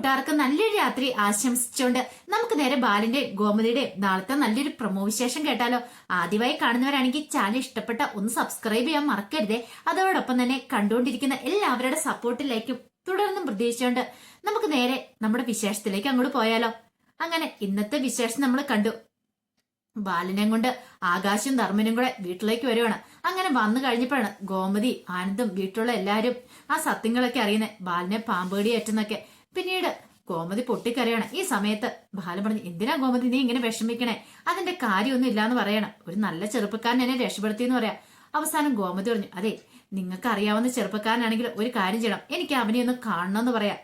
കൂട്ടുകാർക്ക് നല്ലൊരു രാത്രി ആശംസിച്ചുകൊണ്ട് നമുക്ക് നേരെ ബാലിന്റെ ഗോമതിയുടെ നാളത്തെ നല്ലൊരു പ്രമോ വിശേഷം കേട്ടാലോ. ആദ്യമായി കാണുന്നവരാണെങ്കിൽ ചാനൽ ഇഷ്ടപ്പെട്ട ഒന്ന് സബ്സ്ക്രൈബ് ചെയ്യാൻ മറക്കരുതേ. അതോടൊപ്പം തന്നെ കണ്ടുകൊണ്ടിരിക്കുന്ന എല്ലാവരുടെ സപ്പോർട്ടിലേക്കും തുടർന്നും പ്രതീക്ഷിച്ചുകൊണ്ട് നമുക്ക് നേരെ നമ്മുടെ വിശേഷത്തിലേക്ക് അങ്ങോട്ട് പോയാലോ. അങ്ങനെ ഇന്നത്തെ വിശേഷം നമ്മൾ കണ്ടു. ബാലനെ കൊണ്ട് ആകാശും ധർമ്മനും കൂടെ വീട്ടിലേക്ക് വരുവാണ്. അങ്ങനെ വന്നു കഴിഞ്ഞപ്പോഴാണ് ഗോമതി ആനന്ദും വീട്ടിലുള്ള എല്ലാരും ആ സത്യങ്ങളൊക്കെ അറിയുന്നത്. ബാലിനെ പാമ്പേടി ഏറ്റുന്നൊക്കെ. പിന്നീട് ഗോമതി പൊട്ടിക്കരയാണ്. ഈ സമയത്ത് ബാലൻ പറഞ്ഞു എന്തിനാ ഗോമതി നീ ഇങ്ങനെ വിഷമിക്കണേ? അതിന്റെ കാര്യമൊന്നും ഇല്ലാന്ന് പറയണം. ഒരു നല്ല ചെറുപ്പക്കാരൻ എന്നെ രക്ഷപ്പെടുത്തി എന്ന് പറയാം. അവസാനം ഗോമതി പറഞ്ഞു അതെ നിങ്ങൾക്ക് അറിയാവുന്ന ചെറുപ്പക്കാരനാണെങ്കിൽ ഒരു കാര്യം ചെയ്യണം. എനിക്ക് അവനെ ഒന്ന് കാണണമെന്ന് പറയാം.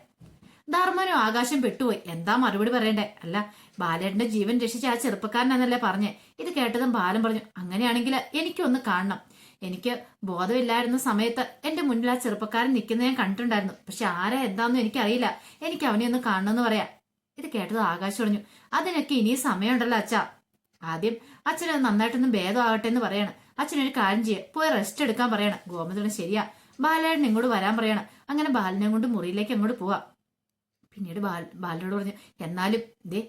ധർമ്മനും ആകാശം പെട്ടുപോയി. എന്താ മറുപടി പറയണ്ടേ? അല്ല ബാലേട്ടന്റെ ജീവൻ രക്ഷിച്ച ആ ചെറുപ്പക്കാരനാന്നല്ലേ പറഞ്ഞേ. ഇത് കേട്ടതും ബാലൻ പറഞ്ഞു അങ്ങനെയാണെങ്കിൽ എനിക്കൊന്ന് കാണണം. എനിക്ക് ബോധമില്ലായിരുന്ന സമയത്ത് എന്റെ മുന്നിൽ ആ ചെറുപ്പക്കാരൻ നിൽക്കുന്നത് ഞാൻ കണ്ടിട്ടുണ്ടായിരുന്നു. പക്ഷെ ആരാ എന്താന്നും എനിക്കറിയില്ല. എനിക്ക് അവനെ ഒന്ന് കാണണമെന്ന് പറയാം. ഇത് കേട്ടത് ആകാശം പറഞ്ഞു അതിനൊക്കെ ഇനിയും സമയമുണ്ടല്ലോ അച്ഛാ. ആദ്യം അച്ഛന് നന്നായിട്ടൊന്നും ഭേദമാകട്ടെ എന്ന് പറയണം. അച്ഛനൊരു കാര്യം ചെയ്യുക പോയി റെസ്റ്റ് എടുക്കാൻ പറയണം. ഗോമതിന് ശരിയാ. ബാലേട്ടൻ ഇങ്ങോട്ട് വരാൻ പറയണം. അങ്ങനെ ബാലിനെ കൊണ്ട് മുറിയിലേക്ക് അങ്ങോട്ട് പോവാ. പിന്നീട് ബാൽ ബാലനോട് പറഞ്ഞു എന്നാലും ഇതേ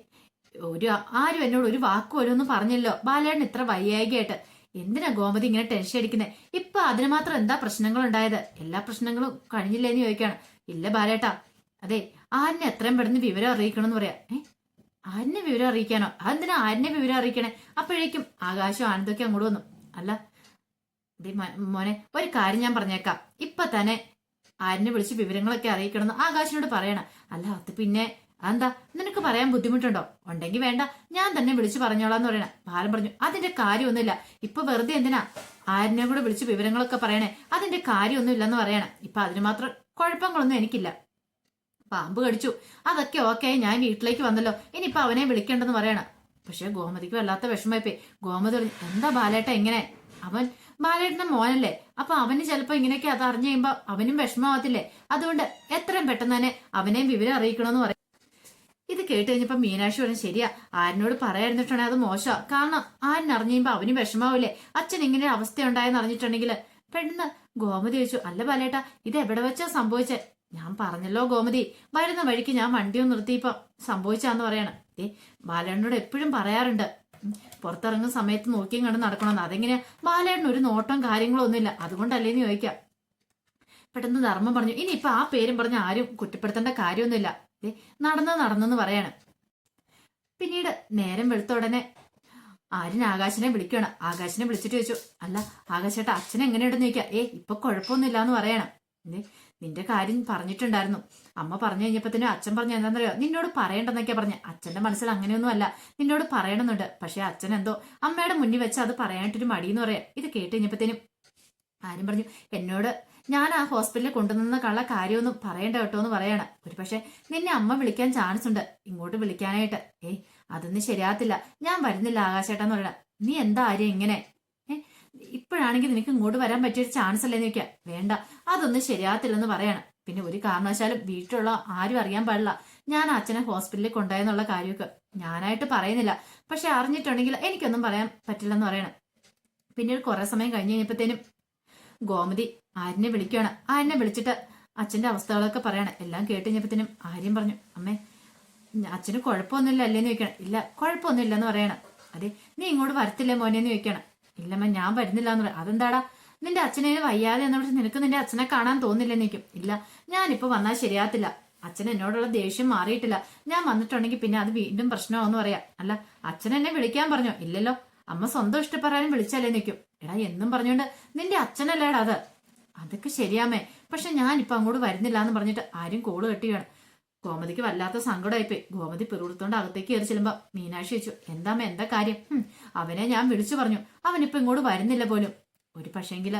ഒരു ആരും എന്നോട് ഒരു വാക്ക് പോലും ഒന്നും പറഞ്ഞല്ലോ ബാലേട്ടൻ ഇത്ര വയ്യായികയായിട്ട് എന്തിനാ ഗോമതി ഇങ്ങനെ ടെൻഷൻ അടിക്കുന്നത് ഇപ്പൊ അതിന് മാത്രം എന്താ പ്രശ്നങ്ങൾ ഉണ്ടായത് എല്ലാ പ്രശ്നങ്ങളും കഴിഞ്ഞില്ലേന്ന് ചോദിക്കാണ്. ഇല്ല ബാലേട്ടാ അതെ ആരിനെ എത്രയും പെട്ടെന്ന് വിവരം അറിയിക്കണം എന്ന് പറയാ. ഏഹ് ആരിനെ വിവരം അറിയിക്കാനോ? അതെന്തിനാ ആരിനെ വിവരം അറിയിക്കണേ? അപ്പോഴേക്കും ആകാശം ആനന്ദൊക്കെ അങ്ങോട്ട് വന്നു. അല്ല മോനെ ഒരു കാര്യം ഞാൻ പറഞ്ഞേക്കാം. ഇപ്പൊ തന്നെ ആരിനെ വിളിച്ച് വിവരങ്ങളൊക്കെ അറിയിക്കണമെന്ന് ആകാശിനോട് പറയണം. അല്ല അത് പിന്നെ അതെന്താ? നിനക്ക് പറയാൻ ബുദ്ധിമുട്ടുണ്ടോ? ഉണ്ടെങ്കിൽ വേണ്ട. ഞാൻ തന്നെ വിളിച്ചു പറഞ്ഞോളാന്ന് പറയണ. ബാലൻ പറഞ്ഞു അതിന്റെ കാര്യമൊന്നുമില്ല. ഇപ്പൊ വെറുതെ എന്തിനാ? ആരിനെ കൂടെ വിളിച്ച് വിവരങ്ങളൊക്കെ പറയണേ. അതിന്റെ കാര്യമൊന്നും ഇല്ലെന്ന് പറയണേ. ഇപ്പൊ അതിന് മാത്രം കുഴപ്പങ്ങളൊന്നും എനിക്കില്ല. പാമ്പ് കടിച്ചു. അതൊക്കെ ഓക്കെ. ഞാൻ വീട്ടിലേക്ക് വന്നല്ലോ. ഇനിയിപ്പൊ അവനെ വിളിക്കേണ്ടെന്ന് പറയണം. പക്ഷെ ഗോമതിക്ക് വല്ലാത്ത വിഷമമായിപ്പോയി. ഗോമതി പറഞ്ഞു എന്താ ബാലേട്ട എങ്ങനെ അവൻ ബാലേട്ടന്റെ മോനല്ലേ. അപ്പൊ അവന് ചിലപ്പോ ഇങ്ങനെയൊക്കെ അത് അറിഞ്ഞു കഴിയുമ്പോ അവനും വിഷമമാവത്തില്ലേ? അതുകൊണ്ട് എത്രയും പെട്ടെന്ന് തന്നെ അവനെയും വിവരം അറിയിക്കണമെന്ന് പറയും ഇത് കേട്ട് കഴിഞ്ഞപ്പോ മീനാക്ഷി പറഞ്ഞു ശരിയാ ആരിനോട് പറയാതിരുന്നിട്ടുണ്ടെങ്കിൽ അത് മോശ. കാരണം ആരൻ അറിഞ്ഞുമ്പോ അവന് വിഷമാവില്ലേ? അച്ഛൻ ഇങ്ങനെ അവസ്ഥ ഉണ്ടായെന്ന് അറിഞ്ഞിട്ടുണ്ടെങ്കിൽ പെണ്ണ് ഗോമതി ചോദിച്ചു അല്ല പാലേട്ടാ ഇത് എവിടെ വെച്ചാ സംഭവിച്ചേ? ഞാൻ പറഞ്ഞല്ലോ ഗോമതി വരുന്ന വഴിക്ക് ഞാൻ വണ്ടി ഒന്ന് നിർത്തിയപ്പോ സംഭവിച്ചാന്ന് പറയണം. ഏ ബാലേട്ടനോട് എപ്പോഴും പറയാറുണ്ട്. പുറത്തിറങ്ങുന്ന സമയത്ത് നോക്കിയും കണ്ട് നടക്കണമെന്ന്. അതെങ്ങനെയാ? ബാലേട്ടന് ഒരു നോട്ടം കാര്യങ്ങളോ ഒന്നുമില്ല അതുകൊണ്ടല്ലേന്ന് ചോദിക്കാം. പെട്ടെന്ന് ധർമ്മം പറഞ്ഞു ഇനിയിപ്പൊ ആ പേരും പറഞ്ഞ ആരും കുറ്റപ്പെടുത്തേണ്ട കാര്യമൊന്നുമില്ല. നടന്ന് നടന്നെന്ന് പറയാണ്. പിന്നീട് നേരം വെളുത്ത ഉടനെ ആര്യൻ ആകാശിനെ വിളിക്കണം ആകാശിനെ വിളിച്ചിട്ട് ചോദിച്ചു അല്ല ആകാശേട്ടാ അച്ഛൻ എങ്ങനെയുണ്ടെന്ന് ചോദിക്കാം. ഏ ഇപ്പൊ കുഴപ്പമൊന്നുമില്ല എന്ന് പറയണം നിന്റെ കാര്യം പറഞ്ഞിട്ടുണ്ടായിരുന്നു. അമ്മ പറഞ്ഞു കഴിഞ്ഞപ്പത്തേനും അച്ഛൻ പറഞ്ഞു എന്താണെന്നറിയോ? നിന്നോട് പറയണ്ടെന്നൊക്കെയാ പറഞ്ഞു. അച്ഛന്റെ മനസ്സിൽ അങ്ങനെയൊന്നും അല്ല നിന്നോട് പറയണമെന്നുണ്ട്. പക്ഷെ അച്ഛൻ എന്തോ അമ്മയുടെ മുന്നിൽ വെച്ച് അത് പറയാനായിട്ടൊരു മടിയെന്ന് പറയാം. ഇത് കേട്ട് കഴിഞ്ഞപ്പത്തേനും ആരും പറഞ്ഞു എന്നോട് ഞാൻ ആ ഹോസ്പിറ്റലിൽ കൊണ്ടുവന്ന കള്ള കാര്യമൊന്നും പറയണ്ട കേട്ടോ എന്ന് പറയാണ്. ഒരു പക്ഷെ നിന്നെ അമ്മ വിളിക്കാൻ ചാൻസ് ഉണ്ട്. ഇങ്ങോട്ട് വിളിക്കാനായിട്ട്. ഏയ് അതൊന്നും ശരിയാത്തില്ല ഞാൻ വരുന്നില്ല ആകാശേട്ടാന്ന് പറയണ. നീ എന്താ ആര്യം ഇങ്ങനെ? ഏ ഇപ്പോഴാണെങ്കിൽ നിനക്ക് ഇങ്ങോട്ട് വരാൻ പറ്റിയൊരു ചാൻസ് അല്ലേ ചോദിക്കാം. വേണ്ട അതൊന്നും ശരിയാത്തില്ലെന്ന് പറയാണ്. പിന്നെ ഒരു കാരണവശാലും വീട്ടിലുള്ള ആരും അറിയാൻ പാടില്ല. ഞാൻ അച്ഛനെ ഹോസ്പിറ്റലിൽ കൊണ്ടുപോയെന്നുള്ള കാര്യമൊക്കെ ഞാനായിട്ട് പറയുന്നില്ല. പക്ഷെ അറിഞ്ഞിട്ടുണ്ടെങ്കിൽ എനിക്കൊന്നും പറയാൻ പറ്റില്ലെന്ന് പറയണം. പിന്നീട് കുറെ സമയം കഴിഞ്ഞ് കഴിഞ്ഞപ്പോഴത്തേനും ഗോമതി ആര്യനെ വിളിക്കുകയാണ്. ആര്യനെ വിളിച്ചിട്ട് അച്ഛന്റെ അവസ്ഥകളൊക്കെ പറയണം. എല്ലാം കേട്ട് കഴിഞ്ഞപ്പോഴത്തേനും ആര്യം പറഞ്ഞു അമ്മേ അച്ഛന് കുഴപ്പമൊന്നുമില്ല അല്ലേന്ന് ചോദിക്കണം ഇല്ല കുഴപ്പമൊന്നുമില്ല എന്ന് പറയണം. അതെ നീ ഇങ്ങോട്ട് വരത്തില്ലേ മോനെ? എന്ന് ചോദിക്കണം ഇല്ലമ്മ ഞാൻ വരുന്നില്ല എന്ന് പറയാം. അതെന്താടാ? നിന്റെ അച്ഛനെ വയ്യാതെ എന്ന് പറഞ്ഞ് നിനക്ക് നിന്റെ അച്ഛനെ കാണാൻ തോന്നില്ലെന്ന് ചോദിക്കും. ഇല്ല ഞാനിപ്പോ വന്നാൽ ശരിയാത്തില്ല അച്ഛൻ എന്നോടുള്ള ദേഷ്യം മാറിയിട്ടില്ല. ഞാൻ വന്നിട്ടുണ്ടെങ്കിൽ പിന്നെ അത് വീണ്ടും പ്രശ്നമാവെന്ന് പറയാം. അല്ല അച്ഛൻ എന്നെ വിളിക്കാൻ പറഞ്ഞോ. ഇല്ലല്ലോ അമ്മ സ്വന്തം ഇഷ്ടപ്രകാരം വിളിച്ചാലേ നിൽക്കും എടാ എന്നും പറഞ്ഞുകൊണ്ട് നിന്റെ അച്ഛനല്ലേടാ അത്? അതൊക്കെ ശരിയാമേ. പക്ഷെ ഞാനിപ്പോ അങ്ങോട്ട് വരുന്നില്ല എന്ന് പറഞ്ഞിട്ട് ആരും കോൾ കെട്ടിയാണ് ഗോമതിക്ക് വല്ലാത്ത സങ്കടമായിപ്പോയി. ഗോമതി പിറുകൊടുത്തോണ്ട് അകത്തേക്ക് കയറി ചെല്ലുമ്പോ മീനാക്ഷി വെച്ചു എന്താമ്മ എന്താ കാര്യം? അവനെ ഞാൻ വിളിച്ചു പറഞ്ഞു. അവനിപ്പോ ഇങ്ങോട്ട് വരുന്നില്ല പോലും. ഒരു പക്ഷേങ്കിൽ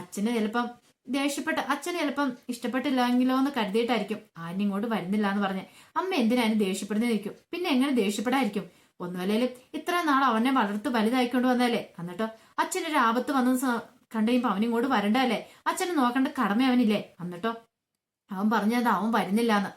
അച്ഛന് ചിലപ്പം ദേഷ്യപ്പെട്ട് അച്ഛന് ചിലപ്പം ഇഷ്ടപ്പെട്ടില്ലെങ്കിലോ എന്ന് കരുതിയിട്ടായിരിക്കും ആരും ഇങ്ങോട്ട് വരുന്നില്ല എന്ന് പറഞ്ഞ്. അമ്മ എന്തിനാണ് നിൽക്കും പിന്നെ എങ്ങനെ ദേഷ്യപ്പെടായിരിക്കും? ഒന്നുമല്ലേലും ഇത്ര നാൾ അവനെ വളർത്ത് വലുതായിക്കൊണ്ട് വന്നാലേ എന്നിട്ടോ അച്ഛനൊരു ആപത്ത് വന്ന സ- അവൻ ഇങ്ങോട്ട് വരണ്ടല്ലേ അച്ഛനെ നോക്കേണ്ട കടമ അവനില്ലേ? എന്നിട്ടോ അവൻ പറഞ്ഞത് അവൻ വരുന്നില്ലാന്ന്.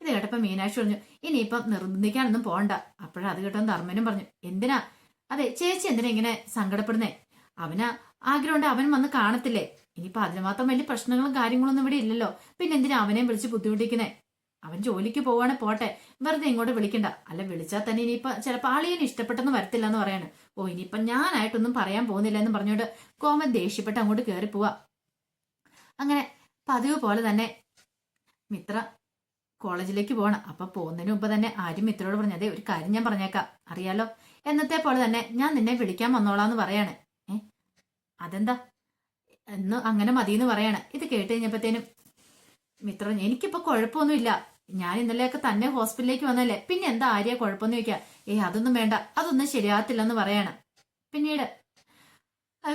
ഇത് കേട്ടപ്പോ മീനാക്ഷി പറഞ്ഞു ഇനിയിപ്പം നിർബന്ധിക്കാനൊന്നും പോകണ്ട അപ്പോഴത് കേട്ടോ ധർമ്മനും പറഞ്ഞു എന്തിനാ? അതെ ചേച്ചി എന്തിനാ ഇങ്ങനെ സങ്കടപ്പെടുന്നേ? അവന് ആഗ്രഹമുണ്ട് അവൻ വന്ന് കാണത്തില്ലേ? ഇനിയിപ്പൊ അതിന് മാത്രം വലിയ പ്രശ്നങ്ങളും കാര്യങ്ങളൊന്നും ഇവിടെ ഇല്ലല്ലോ. പിന്നെ എന്തിനാ അവനെയും വിളിച്ച് ബുദ്ധിമുട്ടിക്കുന്നേ? അവൻ ജോലിക്ക് പോവാണ് പോട്ടെ. വെറുതെ ഇങ്ങോട്ട് വിളിക്കണ്ട. അല്ല വിളിച്ചാൽ തന്നെ ഇനിയിപ്പൊ ചിലപ്പോൾ ആളിയന് ഇഷ്ടപ്പെട്ടെന്ന് വരത്തില്ല എന്ന് പറയാണ്. ഓ ഇനിയിപ്പൊ ഞാനായിട്ടൊന്നും പറയാൻ പോകുന്നില്ല എന്ന് പറഞ്ഞുകൊണ്ട് കോമൻ ദേഷ്യപ്പെട്ട് അങ്ങോട്ട് കയറി പോവാ. അങ്ങനെ പതിവ് പോലെ തന്നെ മിത്ര കോളേജിലേക്ക് പോകണം അപ്പൊ പോകുന്നതിന് മുമ്പ് തന്നെ ആരും മിത്രയോട് പറഞ്ഞു അതെ ഒരു കാര്യം ഞാൻ പറഞ്ഞേക്കാം. അറിയാലോ? എന്നത്തെ പോലെ തന്നെ ഞാൻ നിന്നെ വിളിക്കാൻ വന്നോളാന്ന് പറയാണ്. ഏ? അതെന്താ? എന്ന് അങ്ങനെ മതിയെന്ന് പറയാണ്. ഇത് കേട്ട് കഴിഞ്ഞപ്പോഴത്തേനും മിത്ര എനിക്കിപ്പോ കുഴപ്പമൊന്നുമില്ല. ഞാൻ ഇന്നലെയൊക്കെ തന്നെ ഹോസ്പിറ്റലിലേക്ക് വന്നല്ലേ? പിന്നെ എന്താ ആര്യ കുഴപ്പമൊന്നും ചോദിക്കാം? ഏ അതൊന്നും വേണ്ട. അതൊന്നും ശരിയാകത്തില്ലെന്ന് പറയാണ്. പിന്നീട്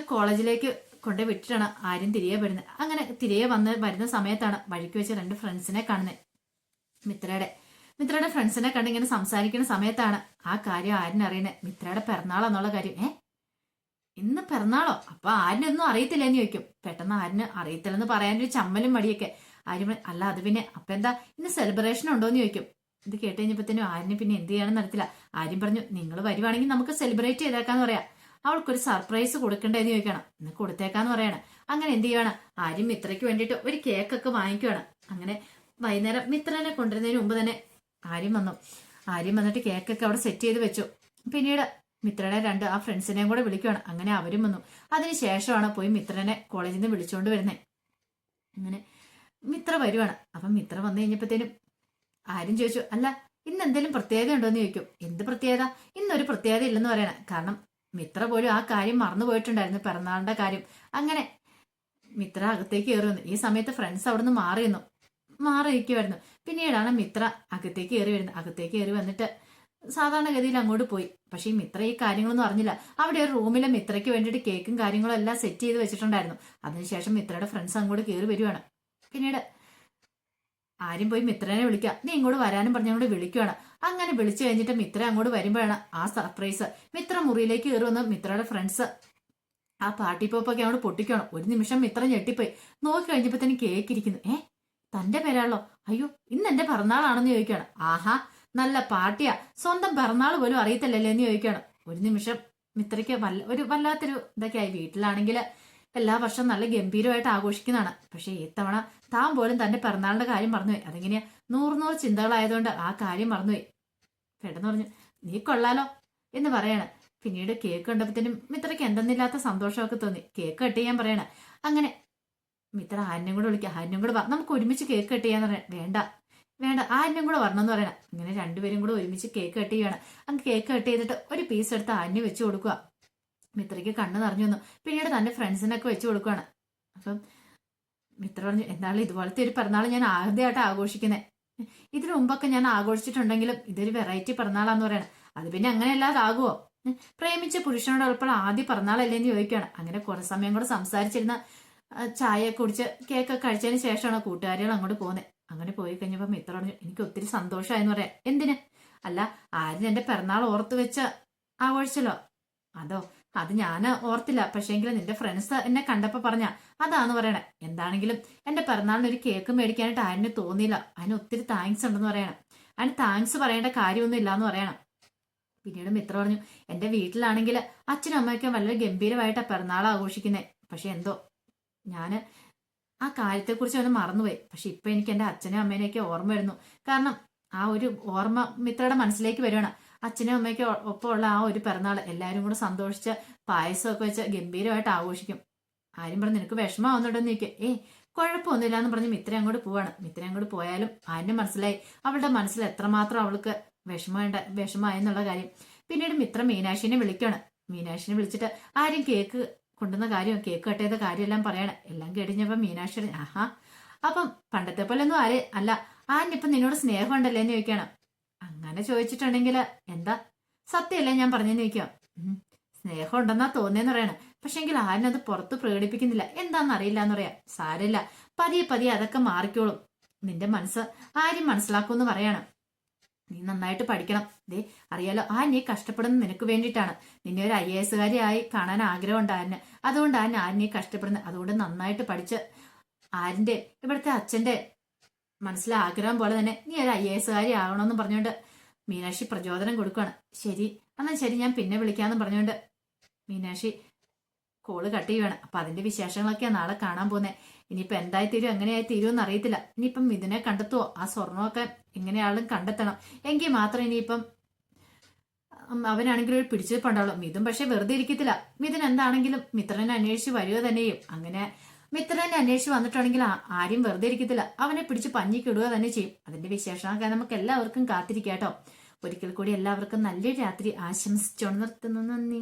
കോളേജിലേക്ക് കൊണ്ട് വിട്ടിട്ടാണ് ആര്യം തിരികെ വരുന്നത്. അങ്ങനെ തിരികെ വന്ന് വരുന്ന സമയത്താണ് വഴിക്ക് വെച്ച രണ്ട് ഫ്രണ്ട്സിനെ കാണുന്നത്. മിത്രയുടെ മിത്രയുടെ ഫ്രണ്ട്സിനെ കണ്ട് ഇങ്ങനെ സംസാരിക്കുന്ന സമയത്താണ് ആ കാര്യം ആരും അറിയുന്നത് മിത്രയുടെ പിറന്നാളെന്നുള്ള കാര്യം. ഏ? ഇന്ന് പിറന്നാളോ? അപ്പൊ ആരിനൊന്നും അറിയത്തില്ലെന്ന് ചോദിക്കും. പെട്ടെന്ന് ആരിന് അറിയത്തില്ലെന്ന് പറയാനൊരു ചമ്മലും മടിയൊക്കെ. പറയും, അല്ല അത് പിന്നെ അപ്പൊ എന്താ ഇന്ന് സെലിബ്രേഷൻ ഉണ്ടോന്ന് ചോദിക്കും. ഇത് കേട്ട് കഴിഞ്ഞപ്പോഴത്തേനും ആരും പിന്നെ എന്ത് ചെയ്യണമെന്ന് നടത്തില്ല ആര്യം പറഞ്ഞു നിങ്ങൾ വരുവാണെങ്കിൽ നമുക്ക് സെലിബ്രേറ്റ് ചെയ്തേക്കാന്ന് പറയാം. അവൾക്കൊരു സർപ്രൈസ് കൊടുക്കണ്ടേന്ന് ചോദിക്കണം. ഇന്ന് കൊടുത്തേക്കാന്ന് പറയണം. അങ്ങനെ എന്ത് ചെയ്യണം ആര്യം മിത്രയ്ക്ക് വേണ്ടിയിട്ട് ഒരു കേക്കൊക്കെ വാങ്ങിക്കുവാണ്. അങ്ങനെ വൈകുന്നേരം മിത്രനെ കൊണ്ടുവരുന്നതിന് മുമ്പ് തന്നെ ആര്യം വന്നു. ആര്യം വന്നിട്ട് കേക്കൊക്കെ അവിടെ സെറ്റ് ചെയ്ത് വെച്ചു. പിന്നീട് മിത്രനെ രണ്ട് ആ ഫ്രണ്ട്സിനെയും കൂടെ വിളിക്കുവാണ്. അങ്ങനെ അവരും വന്നു. അതിന് ശേഷമാണ് പോയി മിത്രനെ കോളേജിൽ നിന്ന് വിളിച്ചുകൊണ്ട് വരുന്നത് അങ്ങനെ മിത്ര വരുവാണ്. അപ്പം മിത്ര വന്നു കഴിഞ്ഞപ്പോഴത്തേനും ആരും ചോദിച്ചു അല്ല ഇന്ന് എന്തെങ്കിലും പ്രത്യേകത ഉണ്ടോ? എന്ന് ചോദിക്കും. എന്ത് പ്രത്യേകത? ഇന്നൊരു പ്രത്യേകത ഇല്ലെന്ന് പറയണം. കാരണം മിത്ര പോലും ആ കാര്യം മറന്നു പോയിട്ടുണ്ടായിരുന്നു പിറന്നാളിന്റെ കാര്യം. അങ്ങനെ മിത്ര അകത്തേക്ക് കയറി വന്നു. ഈ സമയത്ത് ഫ്രണ്ട്സ് അവിടുന്ന് മാറി നിന്നു. മാറി ഇരിക്കുമായിരുന്നു പിന്നീടാണ് മിത്ര അകത്തേക്ക് കയറി വരുന്നത്. അകത്തേക്ക് കയറി വന്നിട്ട് സാധാരണഗതിയിൽ അങ്ങോട്ട് പോയി. പക്ഷേ ഈ മിത്ര ഈ കാര്യങ്ങളൊന്നും അറിഞ്ഞില്ല. അവിടെ ഒരു റൂമിലെ മിത്രയ്ക്ക് വേണ്ടിയിട്ട് കേക്കും കാര്യങ്ങളും എല്ലാം സെറ്റ് ചെയ്ത് വെച്ചിട്ടുണ്ടായിരുന്നു. അതിനുശേഷം മിത്രയുടെ ഫ്രണ്ട്സ് അങ്ങോട്ട് കയറി വരുവാണ്. പിന്നീട് ആരും പോയി മിത്രനെ വിളിക്കുക നീ ഇങ്ങോട്ട് വരാനും പറഞ്ഞുകൊണ്ട് വിളിക്കുവാണ്. അങ്ങനെ വിളിച്ചു കഴിഞ്ഞിട്ട് മിത്ര അങ്ങോട്ട് വരുമ്പോഴാണ് ആ സർപ്രൈസ് മിത്ര മുറിയിലേക്ക് കയറി വന്ന് മിത്രയുടെ ഫ്രണ്ട്സ് ആ പാർട്ടി പോപ്പൊക്കെ അങ്ങോട്ട് പൊട്ടിക്കണം ഒരു നിമിഷം മിത്ര ഞെട്ടിപ്പോയി. നോക്കി കഴിഞ്ഞപ്പോ തന്നെ കേക്ക് ഇരിക്കുന്നു. ഏ തന്റെ പേരാണല്ലോ. അയ്യോ ഇന്ന് എന്റെ പിറന്നാളാണെന്ന് ചോദിക്കുകയാണ് ആഹാ നല്ല പാർട്ടിയാ. സ്വന്തം പിറന്നാൾ പോലും അറിയത്തില്ലല്ലേ എന്ന് ചോദിക്കുകയാണ് ഒരു നിമിഷം മിത്രയ്ക്ക് വല്ല ഒരു വല്ലാത്തൊരു ഇതൊക്കെയായി വീട്ടിലാണെങ്കിൽ എല്ലാ വർഷവും നല്ല ഗംഭീരമായിട്ട് ആഘോഷിക്കുന്നതാണ്. പക്ഷെ ഇത്തവണ താൻ പോലും തന്റെ പിറന്നാളിന്റെ കാര്യം മറന്നുപോയി. അതെങ്ങനെയാ നൂറ് നൂറ് ചിന്തകളായതുകൊണ്ട് ആ കാര്യം മറന്നുപോയി. പെട്ടെന്ന് പറഞ്ഞു നീ കൊള്ളാലോ എന്ന് പറയാണ്. പിന്നീട് കേക്ക് കണ്ടപ്പോഴത്തേനും മിത്രയ്ക്ക് എന്തെന്നില്ലാത്ത സന്തോഷമൊക്കെ തോന്നി. കേക്ക് കട്ട് ചെയ്യാൻ പറയണ. അങ്ങനെ മിത്ര ആന്യം കൂടെ വിളിക്കുക ആന്യം കൂടെ നമുക്ക് ഒരുമിച്ച് കേക്ക് കട്ട് ചെയ്യാന്ന് പറയാം വേണ്ട വേണ്ട. ആന്യം കൂടെ വരണമെന്ന് പറയണം. അങ്ങനെ രണ്ടുപേരും കൂടെ ഒരുമിച്ച് കേക്ക് കട്ട് ചെയ്യണം അങ്ങ് കേക്ക് കട്ട് ചെയ്തിട്ട് ഒരു പീസ് എടുത്ത് ആന്യം വെച്ച് കൊടുക്കുക. മിത്രയ്ക്ക് കണ്ണ് നിറഞ്ഞു വന്നു. പിന്നീട് തന്റെ ഫ്രണ്ട്സിനൊക്കെ വെച്ച് കൊടുക്കുകയാണ് അപ്പം മിത്ര പറഞ്ഞു എന്താണ് ഇതുപോലത്തെ ഒരു പിറന്നാൾ ഞാൻ ആദ്യമായിട്ട് ആഘോഷിക്കുന്നത് ഇതിനു മുമ്പൊക്കെ ഞാൻ ആഘോഷിച്ചിട്ടുണ്ടെങ്കിലും ഇതൊരു വെറൈറ്റി പിറന്നാളാന്ന് പറയണം. അത് പിന്നെ അങ്ങനെ പ്രേമിച്ച പ്രേമിച്ച പുരുഷനോടൊപ്പം ആദ്യ പിറന്നാളല്ലേ എന്ന് ചോദിക്കുകയാണ് അങ്ങനെ കുറെ സമയം കൂടെ സംസാരിച്ചിരുന്ന ചായ കുടിച്ച് കേക്കൊക്കെ കഴിച്ചതിന് ശേഷമാണ് കൂട്ടുകാരികൾ അങ്ങോട്ട് പോകുന്നത് അങ്ങനെ പോയി കഴിഞ്ഞപ്പോൾ മിത്ര പറഞ്ഞു എനിക്ക് ഒത്തിരി സന്തോഷമായെന്ന് പറയാം. എന്തിന്? അല്ല ആരും എന്റെ പിറന്നാൾ ഓർത്ത് വെച്ച് ആഘോഷിച്ചല്ലോ. അതോ അത് ഞാൻ ഓർത്തില്ല. പക്ഷേങ്കിൽ നിന്റെ ഫ്രണ്ട്സ് എന്നെ കണ്ടപ്പോ പറഞ്ഞ അതാന്ന് പറയണേ. എന്താണെങ്കിലും എന്റെ പിറന്നാളിന് ഒരു കേക്ക് മേടിക്കാനായിട്ട് ആരിന് തോന്നിയില്ല. അതിന് ഒത്തിരി താങ്ക്സ് ഉണ്ടെന്ന് പറയണം. അതിന് താങ്ക്സ് പറയേണ്ട കാര്യമൊന്നും ഇല്ലാന്ന് പറയണം. പിന്നീട് മിത്ര പറഞ്ഞു എന്റെ വീട്ടിലാണെങ്കിൽ അച്ഛനും അമ്മയൊക്കെ വളരെ ഗംഭീരമായിട്ടാണ് പിറന്നാൾ ആഘോഷിക്കുന്നത് പക്ഷെ എന്തോ ഞാൻ ആ കാര്യത്തെക്കുറിച്ച് അവന് മറന്നുപോയി. പക്ഷെ ഇപ്പൊ എനിക്ക് എന്റെ അച്ഛനും അമ്മേനെയൊക്കെ ഓർമ്മ വരുന്നു. കാരണം ആ ഒരു ഓർമ്മ മിത്രയുടെ മനസ്സിലേക്ക് വരുവാണ്. അച്ഛനും അമ്മയ്ക്കും ഒപ്പമുള്ള ആ ഒരു പിറന്നാൾ എല്ലാവരും കൂടെ സന്തോഷിച്ച് പായസമൊക്കെ വെച്ച് ഗംഭീരമായിട്ട് ആഘോഷിക്കും. ആരും പറഞ്ഞു നിനക്ക് വിഷമാവുന്നുണ്ടെന്ന് ചോദിക്കും. ഏ കുഴപ്പമൊന്നുമില്ല എന്ന് പറഞ്ഞ് മിത്ര അങ്ങോട്ട് പോവാണ്. മിത്ര അങ്ങോട്ട് പോയാലും ആരിന് മനസ്സിലായി? അവളുടെ മനസ്സിൽ എത്രമാത്രം അവൾക്ക് വിഷമമുണ്ട വിഷമായെന്നുള്ള കാര്യം. പിന്നീട് മിത്ര മീനാക്ഷിനെ വിളിക്കുകയാണ് മീനാക്ഷിനെ വിളിച്ചിട്ട് ആരും കേക്ക് കൊണ്ടുവന്ന കാര്യം കേക്ക് കട്ട് കാര്യമെല്ലാം പറയണം. എല്ലാം കേടിഞ്ഞപ്പോൾ മീനാക്ഷി ആഹാ അപ്പം പണ്ടത്തെ പോലെ ഒന്നും ആരെ അല്ല ആരിനിപ്പം നിന്നോട് സ്നേഹമുണ്ടല്ലേ? എന്ന് ചോദിക്കണം. അങ്ങനെ ചോദിച്ചിട്ടുണ്ടെങ്കിൽ എന്താ? സത്യമല്ലേ ഞാൻ പറഞ്ഞെന്ന് നോക്കിയോ സ്നേഹം ഉണ്ടെന്നാ തോന്നിയെന്ന് പറയണം. പക്ഷെങ്കിൽ അത് പുറത്ത് പ്രകടിപ്പിക്കുന്നില്ല. എന്താന്ന് അറിയില്ല എന്ന് പറയാം. സാരില്ല പതിയെ പതിയെ അതൊക്കെ മാറിക്കോളും. നിന്റെ മനസ്സ് ആരും മനസ്സിലാക്കുമെന്ന് പറയണം. നീ നന്നായിട്ട് പഠിക്കണം. ദേ അറിയാലോ ആ നീ കഷ്ടപ്പെടുന്നത് നിനക്ക് വേണ്ടിയിട്ടാണ്. നിന്നെ ഒരു ഐ എസ് കാരിയായി കാണാൻ ആഗ്രഹമുണ്ട് ആരിന് അതുകൊണ്ടാണ് നീ കഷ്ടപ്പെടുന്നത്. അതുകൊണ്ട് നന്നായിട്ട് പഠിച്ച് ആരിന്റെ ഇവിടുത്തെ അച്ഛന്റെ മനസ്സിലെ ആഗ്രഹം പോലെ തന്നെ നീ ഒരു ഐ എസ് കാരി ആകണമെന്ന് പറഞ്ഞുകൊണ്ട് മീനാക്ഷി പ്രചോദനം കൊടുക്കുകയാണ് ശരി എന്നാൽ ശരി ഞാൻ പിന്നെ വിളിക്കാമെന്ന് പറഞ്ഞുകൊണ്ട് മീനാക്ഷി കോൾ കട്ട് ചെയ്യുകയാണ് അപ്പൊ അതിന്റെ വിശേഷങ്ങളൊക്കെ നാളെ കാണാൻ പോകുന്നത് ഇനിയിപ്പോ എന്തായി തീരും എങ്ങനെയായി തീരും എന്ന് അറിയത്തില്ല. ഇനിയിപ്പം ഇതിനെ കണ്ടെത്തുവോ? ആ സ്വർണമൊക്കെ എങ്ങനെയാളും കണ്ടെത്തണം. എങ്കിൽ മാത്രം ഇനിയിപ്പം ഉം, അവനാണെങ്കിലും ഒരു പിടിച്ചിട്ടുണ്ടാവുള്ളൂ മിഥുൻ പക്ഷെ വെറുതെ ഇരിക്കത്തില്ല. മിഥുൻ എന്താണെങ്കിലും മിത്രനെ അന്വേഷിച്ച് വരിക തന്നെയും. അങ്ങനെ മിത്രനെ അന്വേഷിച്ച് വന്നിട്ടുണ്ടെങ്കിൽ ആരും വെറുതെ ഇരിക്കത്തില്ല. അവനെ പിടിച്ച് പഞ്ഞിക്കിടുക തന്നെ ചെയ്യും. അതിന്റെ വിശേഷമൊക്കെ നമുക്ക് എല്ലാവർക്കും കാത്തിരിക്കാം കേട്ടോ. ഒരിക്കൽ കൂടി എല്ലാവർക്കും നല്ലൊരു രാത്രി ആശംസിച്ചോണ്ട് നിർത്തുന്നു. നന്ദി.